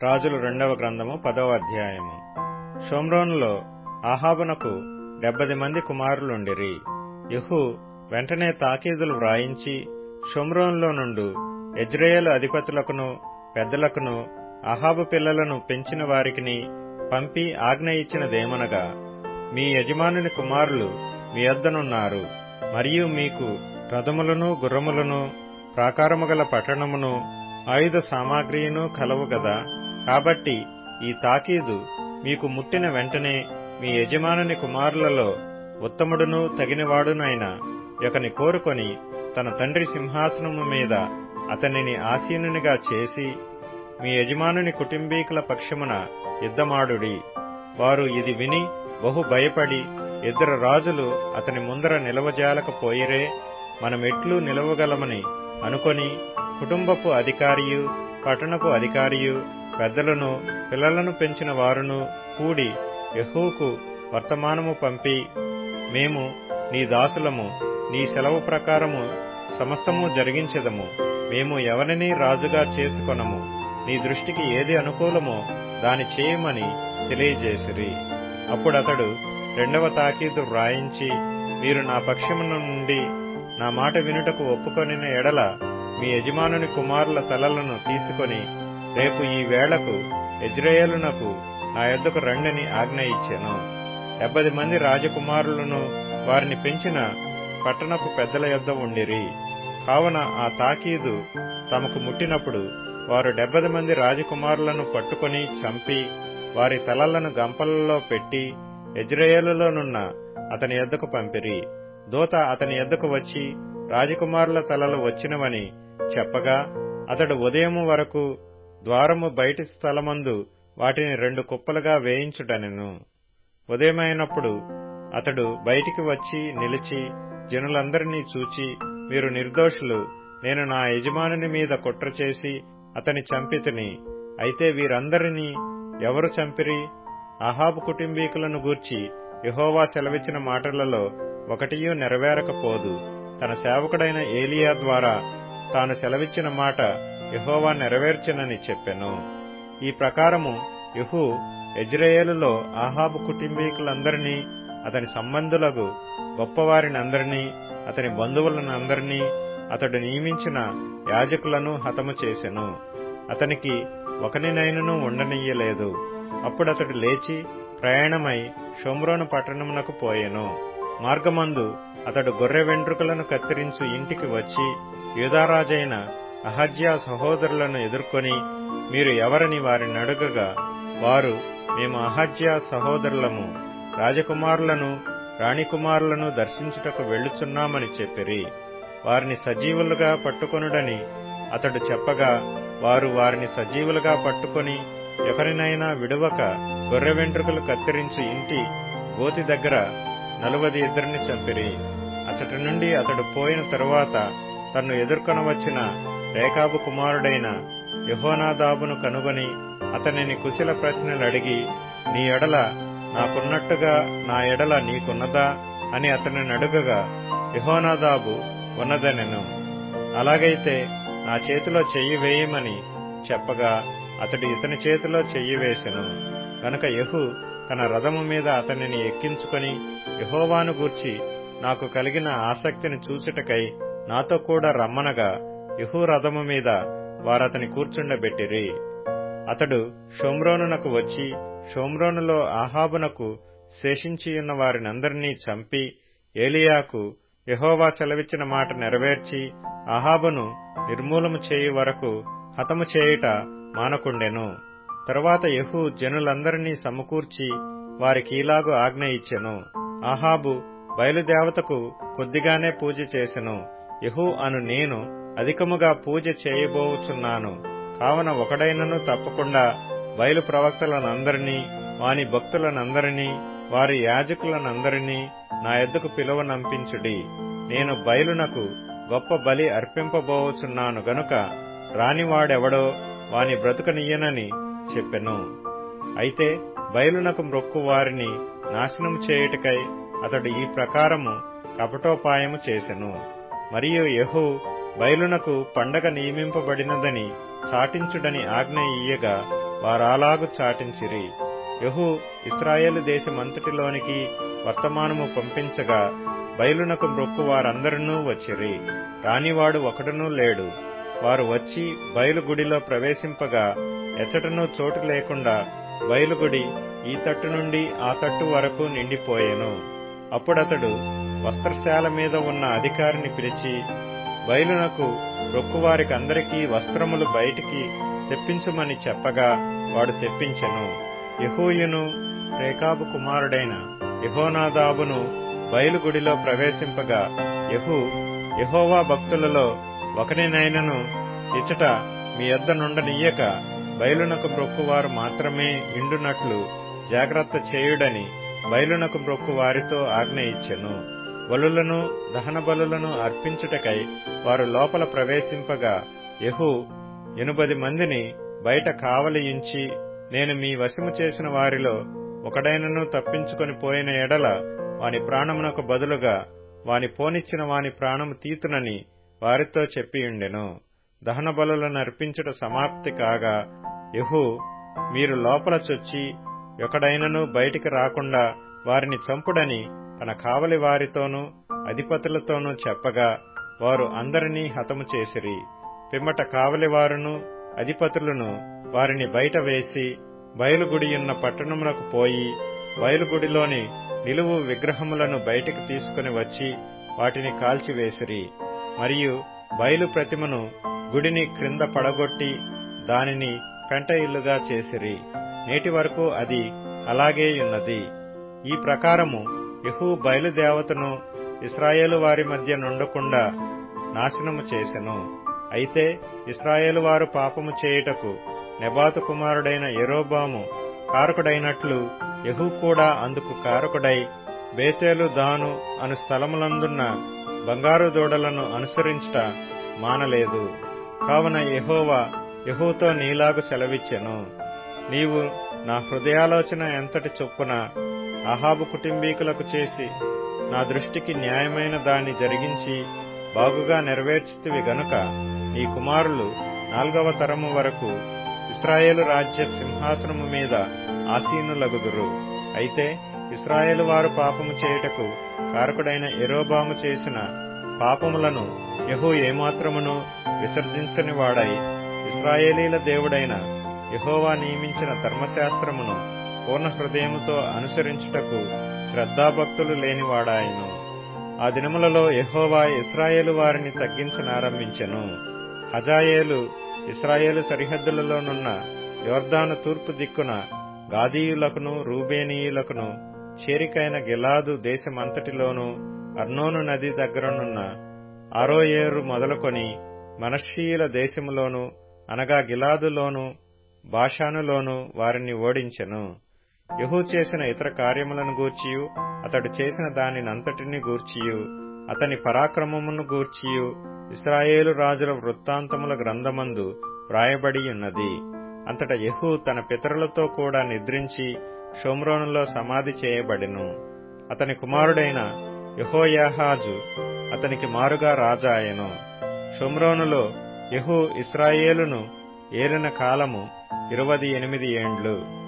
రాజులు రెండవ గ్రంథము పదవ అధ్యాయము. షోమ్రోన్లో ఆహాబునకు డెబ్బది మంది కుమారులుండిరి. యహు వెంటనే తాకీదులు వ్రాయించి షోమ్రోన్లో నుండు ఎజ్రేయేలు అధిపతులకును పెద్దలకును అహాబు పిల్లలను పెంచిన వారికిని పంపి ఆజ్ఞ ఇచ్చినదేమనగా మీ యజమానుని కుమారులు మీ వద్దనున్నారు మరియు మీకు రథములను గుర్రములను ప్రాకారము గల పట్టణమును ఆయుధ సామాగ్రియును కలవు గదా. కాబట్టి ఈ తాకీదు మీకు ముట్టిన వెంటనే మీ యజమానుని కుమారులలో ఉత్తముడును తగినవాడునైన ఒకని కోరుకొని తన తండ్రి సింహాసనము మీద అతనిని ఆసీనునిగా చేసి మీ యజమానుని కుటుంబీకుల పక్షమున యుద్ధమాడుడి. వారు ఇది విని బహు భయపడి ఇద్దరు రాజులు అతని ముందర నిలవజాలకపోయిరే మనమెట్లు నిలవగలమని అనుకొని కుటుంబపు అధికారియు పట్టణపు అధికారియు పెద్దలను పిల్లలను పెంచిన వారును కూడి యహూకు వర్తమానము పంపి మేము నీ దాసులము నీ సెలవు ప్రకారము సమస్తము జరిగించెదము. మేము ఎవరిని రాజుగా చేసుకొనము? నీ దృష్టికి ఏది అనుకూలమో దాని చేయమని తెలియజేసిరి. అప్పుడతడు రెండవ తాకీదు వ్రాయించి మీరు నా పక్షమున నుండి నా మాట వినుటకు ఒప్పుకొనిన ఎడల మీ యజమానుని కుమారుల తలలను తీసుకొని రేపు ఈ వేళకు ఎజ్రాయేలునకు నా యొద్దకు రండని ఆజ్ఞ ఇచ్చాను. డెబ్బది మంది రాజకుమారులను వారిని పెంచిన పట్టణపు పెద్దల యొద్ద ఉండిరి. కావున ఆ తాకీదు తమకు ముట్టినప్పుడు వారు డెబ్బది మంది రాజకుమారులను పట్టుకొని చంపి వారి తలలను గంపలలో పెట్టి ఎజ్రయేలులోనున్న అతని ఎద్దకు పంపిరి. దూత అతని ఎద్దకు వచ్చి రాజకుమారుల తలలు వచ్చినవని చెప్పగా అతడు ఉదయము వరకు ద్వారము బయటి స్థలమందు వాటిని రెండు కుప్పలుగా వేయించుటనెను. ఉదయమైనప్పుడు అతడు బయటికి వచ్చి నిలిచి జనులందరినీ చూచి మీరు నిర్దోషులు నేను నా యజమానుని మీద కుట్ర చేసి అతని చంపితిని అయితే వీరందరినీ ఎవరు చంపిరి? అహాబు కుటుంబీకులను గూర్చి యహోవా సెలవిచ్చిన మాటలలో ఒకటియూ నెరవేరకపోదు. తన సేవకుడైన ఏలియా ద్వారా తాను సెలవిచ్చిన మాట యహోవా నెరవేర్చనని చెప్పెను. ఈ ప్రకారము యహు ఎజ్రయేలులో ఆహాబు కుటుంబీకులందరినీ అతని సంబంధులకు గొప్పవారినందరినీ అతని బంధువులనందరినీ అతడు నియమించిన యాజకులను హతము చేసెను. అతనికి ఒకనినైనను ఉండనీయలేదు. అప్పుడతడు లేచి ప్రయాణమై షోమ్రోను పట్టణమునకు పోయెను. మార్గమందు అతడు గొర్రె వెంట్రుకలను కత్తిరించు ఇంటికి వచ్చి యూదారాజైన అహజ్యా సహోదరులను ఎదుర్కొని మీరు ఎవరని వారిని అడుగగా వారు మేము అహజ్యా సహోదరులము రాజకుమారులను రాణికుమారులను దర్శించుటకు వెళ్ళుచున్నామని చెప్పిరి. వారిని సజీవులుగా పట్టుకొనుడని అతడు చెప్పగా వారు వారిని సజీవులుగా పట్టుకొని ఎవరినైనా విడువక గొర్రె వెంట్రుకలు కత్తిరించు ఇంటి గోతి దగ్గర నలువది ఇద్దరిని చంపిరి. అతడి నుండి అతడు పోయిన తరువాత తన్ను ఎదుర్కొనవచ్చిన రేఖాబు కుమారుడైన యహోనాదాబును కనుగొని అతనిని కుశల ప్రశ్నలు అడిగి నీ ఎడల నాకున్నట్టుగా నా ఎడల నీకున్నదా? అని అతనిని అడుగగా యహోనాదాబు ఉన్నదనెను. అలాగైతే నా చేతిలో చెయ్యి వేయమని చెప్పగా అతడు ఇతని చేతిలో చెయ్యి వేసెను. కనుక యహు తన రథము మీద అతనిని ఎక్కించుకొని యహోవాను గూర్చి నాకు కలిగిన ఆసక్తిని చూచుటకై నాతో కూడా రమ్మనగా యహు రథము మీద వారతని కూర్చుండబెట్టిరి. అతడు షోమ్రోనునకు వచ్చి షోమ్రోనులో ఆహాబునకు శేషించియున్న వారినందరినీ చంపి ఏలియాకు యహోవా చెలవిచ్చిన మాట నెరవేర్చి అహాబును నిర్మూలము చేయు వరకు హతము చేయుట మానకుండెను. తరువాత యహు జనులందరినీ సమకూర్చి వారికి ఇలాగు ఆజ్ఞ ఇచ్చెను. ఆహాబు బయలుదేవతకు కొద్దిగానే పూజ చేసెను. యహు అను నేను అధికముగా పూజ చేయబోచున్నాను. కావున ఒకడైనను తప్పకుండా బయలు ప్రవక్తలనందరినీ వాని భక్తులనందరినీ వారి యాజకులనందరినీ నా ఎద్దుకు పిలువనంపించుడి నేను బయలునకు గొప్ప బలి అర్పింపబోచున్నాను గనుక రానివాడెవడో వాని బ్రతుకనియ్యనని చెప్పెను. అయితే బయలునకు మ్రొక్కు వారిని నాశనం చేయుటకై అతడు ఈ ప్రకారము కపటోపాయము చేసెను. మరియు యహు బయలునకు పండగ నియమింపబడినదని చాటించుడని ఆజ్ఞ ఇయ్యగా వారాలాగు చాటించిరి. యహు ఇస్రాయేలు దేశమంతటిలోనికి వర్తమానము పంపించగా బయలునకు మ్రొక్కు వారందరినూ వచ్చిరి. రానివాడు ఒకడునూ లేడు. వారు వచ్చి బయలుగుడిలో ప్రవేశింపగా ఎచ్చటనూ చోటు లేకుండా బయలుగుడి ఈ తట్టు నుండి ఆ తట్టు వరకు నిండిపోయెను. అప్పుడతడు వస్త్రశాల మీద ఉన్న అధికారిని పిలిచి బయలునకు రొక్కువారికి అందరికీ వస్త్రములు బయటికి తెప్పించుమని చెప్పగా వాడు తెప్పించెను. యహూయును రేకాబు కుమారుడైన యహోనాదాబును బయలుగుడిలో ప్రవేశింపగా యహు యహోవా భక్తులలో ఒకరినైనను ఇచ్చట మీ యొద్ద నుండనియ్యక బయలునకు బ్రొక్కువారు మాత్రమే ఇండునట్లు జాగ్రత్త చేయుడని బయలునకు బ్రొక్కు వారితో ఆజ్ఞ ఇచ్చెను. బలులను దహన బలులను అర్పించుటకై వారు లోపల ప్రవేశింపగా యహు ఎనుబది మందిని బయట కావలియించి నేను మీ వశము చేసిన వారిలో ఒకడైనను తప్పించుకొని పోయిన ఎడల వాని ప్రాణమునకు బదులుగా వాని పోనిచ్చిన వాని ప్రాణము తీతునని వారితో చెప్పియుండెను దహన బలులను అర్పించుట సమాప్తి కాగా యహు మీరు లోపల చొచ్చి ఒకడైనను బయటికి రాకుండా వారిని చంపుడని తన కావలి వారితోనూ అధిపతులతోనూ చెప్పగా వారు అందరినీ హతము చేసిరి. పిమ్మట కావలివారును అధిపతులను వారిని బయట వేసి బయలుగుడియున్న పట్టణములకు పోయి బయలుగుడిలోని నిలువు విగ్రహములను బయటికి తీసుకుని వచ్చి వాటిని కాల్చివేసిరి. మరియు బయలు ప్రతిమను గుడిని క్రింద పడగొట్టి దానిని పెంట ఇల్లుగా చేసిరి. నేటి వరకు అది అలాగే ఉన్నది. ఈ ప్రకారము యహూ బయలుదేవతను ఇస్రాయేలు వారి మధ్య నుండకుండా నాశనము చేసెను. అయితే ఇస్రాయేలు వారు పాపము చేయుటకు నెబాతు కుమారుడైన ఎరోబాము కారకుడైనట్లు యహూ కూడా అందుకు కారకుడై బేతేలు దాను అను స్థలములందున్న బంగారు దూడలను అనుసరించుట మానలేదు. కావున యహోవా ఎహోతో నీలాగు సెలవిచ్చెను. నీవు నా హృదయాలోచన ఎంతటి చొప్పున అహాబు కుటుంబీకులకు చేసి నా దృష్టికి న్యాయమైన దాన్ని జరిగించి బాగుగా నెరవేర్చితివి గనుక నీ కుమారులు నాల్గవ తరము వరకు ఇస్రాయేలు రాజ్య సింహాసనము మీద ఆసీనులగుదురు. అయితే ఇస్రాయేలు వారు పాపము చేయుటకు కారకుడైన ఎరోబాము చేసిన పాపములను యహో ఏమాత్రమును విసర్జించని వాడై ఇస్రాయేలీల దేవుడైన యహోవా నియమించిన ధర్మశాస్త్రమును పూర్ణ హృదయముతో అనుసరించుటకు శ్రద్ధాభక్తులు లేనివాడాయను. ఆ దినములలో యహోవా ఇస్రాయేలు వారిని తగ్గించనారంభించెను. హజాయేలు ఇస్రాయేలు సరిహద్దులలోనున్న యోర్దాను తూర్పు దిక్కున గాదీయులకును రూబేనీయులకును చేరికైన గిలాదు దేశమంతటిలోనూ అర్నోను నది దగ్గరనున్న అరోయేరు మొదలుకొని మనషీయుల దేశములోను అనగా గిలాదులోను భాషానులోను వారిని ఓడించెను. యహూ చేసిన ఇతర కార్యములను గూర్చియు అతడు చేసిన దానినంతటిని గూర్చియు అతని పరాక్రమమును గూర్చియు ఇస్రాయేలు రాజుల వృత్తాంతముల గ్రంథమందు వ్రాయబడియున్నది. అంతట యహూ తన పితరులతో కూడా నిద్రించి షోమ్రోనులో సమాధి చేయబడెను. అతని కుమారుడైన యహోయాహాజు అతనికి మారుగా రాజాయెను షోమ్రోనులో యహూ ఇస్రాయేలును ఏలిన కాలము ఇరవది ఎనిమిది ఏండ్లు.